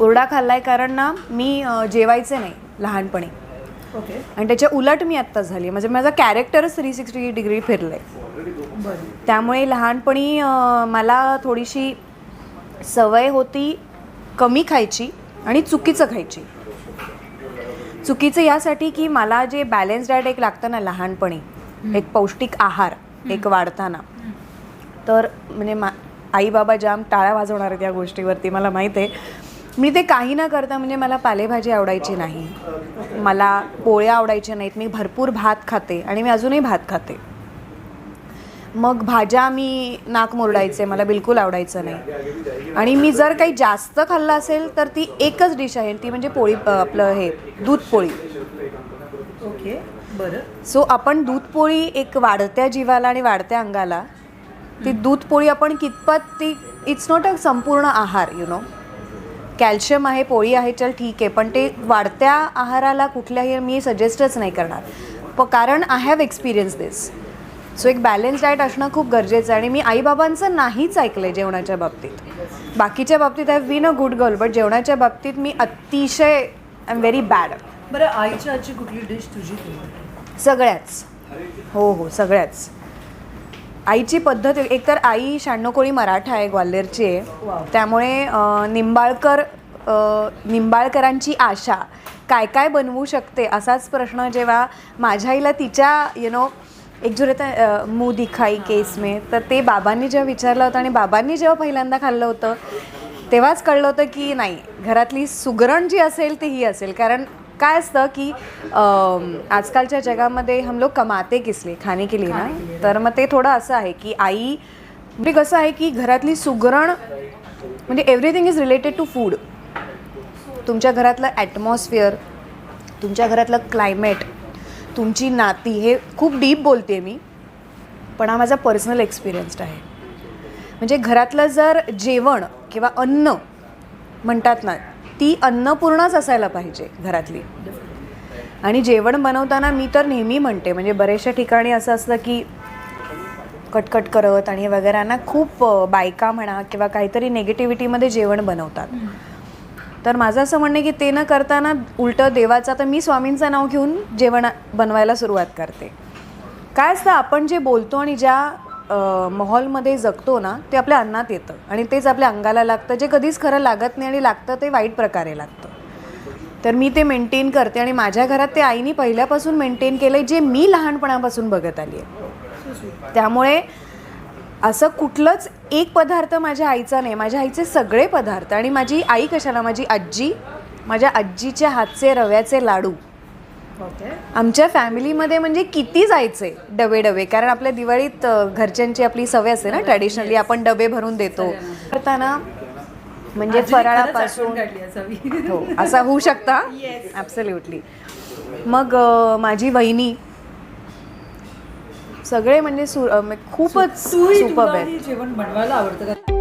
ओरडा खाल्लाय कारण ना मी जेवायचे नाही लहानपणी. ओके. आणि त्याच्या उलट मी आत्ता झाली. म्हणजे माझं कॅरेक्टरच थ्री सिक्स्टी डिग्री फिरलं आहे बरं. त्यामुळे लहानपणी मला थोडीशी सवय होती कमी खायची आणि चुकीचं खायची. चुकीचं यासाठी की मला जे बॅलन्स डाएट एक लागतं ना लहानपणी एक पौष्टिक आहार एक वाढताना. तर म्हणजे मा आई बाबा जाम टाळ्या वाजवणार आहेत या गोष्टीवरती मला माहीत आहे. मी ते काही न करता म्हणजे मला पालेभाजी आवडायची नाही. मला पोळ्या आवडायच्या नाहीत. मी भरपूर भात खाते आणि मी अजूनही भात खाते. मग भाज्या मी नाक मुरडायचे मला बिलकुल आवडायचं नाही. आणि मी जर काही जास्त खाल्लं असेल तर ती एकच डिश आहे. ती म्हणजे पोळी आपलं हे दूध पोळी. ओके बरं. सो आपण दूध पोळी एक वाढत्या जीवाला आणि वाढत्या अंगाला ती दूध पोळी आपण कितपत ती इट्स नॉट अ संपूर्ण आहार यु नो कॅल्शियम आहे पोळी आहे चल ठीक आहे पण ते वाढत्या आहाराला कुठल्याही मी सजेस्टच नाही करणार. प कारण I have experience this so एक बॅलन्स डाएट असणं खूप गरजेचं आहे आणि मी आईबाबांचं नाहीच ऐकलं आहे जेवणाच्या बाबतीत. बाकीच्या बाबतीत I been a good girl but जेवणाच्या बाबतीत मी अतिशय आय एम व्हेरी बॅड बरं आईच्या आजची कुठली डिश तुझी? सगळ्याच. हो हो सगळ्याच. आईची पद्धत एकतर आई शहाण्णव कोळी मराठा आहे ग्वाल्हेरची आहे. त्यामुळे निंबाळकर निंबाळकरांची आशा काय काय बनवू शकते असाच प्रश्न जेव्हा माझ्या आईला तिच्या यु नो एक जो रहता अं, मुंह दिखाई केस में तर ते बाबांनी जेव्हा विचारलं होतं आणि बाबांनी जेव्हा पहिल्यांदा खाल्लं होतं तेव्हाच कळलं होतं की नाही घरातली सुगरण जी असेल ती ही असेल कारण काय असतं की आजकालच्या जगामध्ये हम लोग कमाते किस लिए खाने के लिए. ना तर मग ते थोडं असं आहे की आई म्हणजे कसं आहे की घरातली सुगरण म्हणजे everything is related to food तुमच्या घरातलं ॲटमॉस्फिअर तुमच्या घरातलं क्लायमेट तुमची नाती हे खूप डीप बोलते मी पण हा माझा पर्सनल एक्सपिरियन्स्ड आहे. म्हणजे घरातलं जर जेवण किंवा अन्न म्हणतात ना ती अन्नपूर्णच असायला पाहिजे घरातली. आणि जेवण बनवताना मी तर नेहमी म्हणते म्हणजे बऱ्याचशा ठिकाणी असं असतं की कटकट करत आणि वगैरे ना खूप बायका म्हणा किंवा काहीतरी नेगेटिव्हिटीमध्ये जेवण बनवतात. तर माझं असं म्हणणं आहे की ते न करताना उलटं देवाचं तर मी स्वामींचं नाव घेऊन जेवण बनवायला सुरुवात करते. काय असतं आपण जे बोलतो आणि ज्या माहोलमध्ये जगतो ना ते आपल्या अन्नात येतं. आणि तेच आपल्या अंगाला लागतं. जे कधीच खरं लागत नाही आणि लागतं ते वाईट प्रकारे लागतं. तर मी ते मेंटेन करते आणि माझ्या घरात ते आईनी पहिल्यापासून मेंटेन केलं आहे जे मी लहानपणापासून बघत आली आहे त्यामुळे असं कुठलंच एक पदार्थ माझ्या आईचा नाही. माझ्या आईचे सगळे पदार्थ आणि माझी आई कशाला? माझी आजी माझ्या आजीच्या हातचे रव्याचे लाडू. आमच्या फॅमिलीमध्ये म्हणजे किती जायचे डबे डबे कारण आपल्या दिवाळीत घरच्यांची आपली सवय असते ना ट्रॅडिशनली आपण डबे भरून देतो. करताना म्हणजे फराळापासून हो असा होऊ शकता? ॲब्सल्युटली मग माझी वहिनी सगळे म्हणजे म्हणजे खूपच सुपर जेवण बनवायला आवडतं